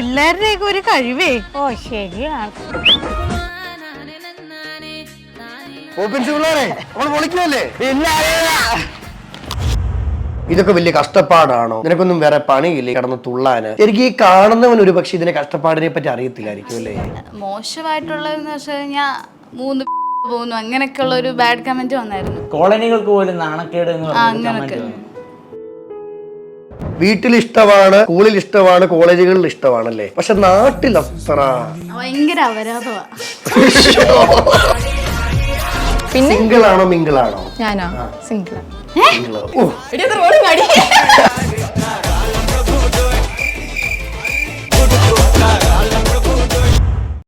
പിള്ളേരുടെയൊക്കെ ഒരു കഴിവേ. ഓ ശരിയാണ്. ഇതൊക്കെ വലിയ കഷ്ടപ്പാടാണോ? നിനക്കൊന്നും വേറെ പണിയില്ലേ കടന്ന് തുള്ളാന്? എനിക്ക് ഈ കാണുന്നവൻ ഒരു പക്ഷെ ഇതിന്റെ കഷ്ടപ്പാടിനെ പറ്റി അറിയത്തില്ലായിരിക്കും അല്ലേ? മോശമായിട്ടുള്ളതെന്ന് വെച്ച് കഴിഞ്ഞാൽ മൂന്ന് പോകുന്നു. അങ്ങനെയൊക്കെയുള്ള ഒരു ബാഡ് കമന്റ് വന്നായിരുന്നു. കോളനികൾക്ക് പോലും നാണക്കേട് എന്ന് പറഞ്ഞ അങ്ങനൊക്കെ. വീട്ടിൽ ഇഷ്ടമാണ് സ്കൂളിൽ ഇഷ്ടമാണ് കോളേജുകളിൽ ഇഷ്ടമാണല്ലേ പക്ഷെ നാട്ടിൽ അത്ര ഭയങ്കര അപരാധമാ. സിംഗിൾ ആണോ മിങ്കിൾ ആണോ ഞാനോ സിംഗിൾ റോഡ് ഓ,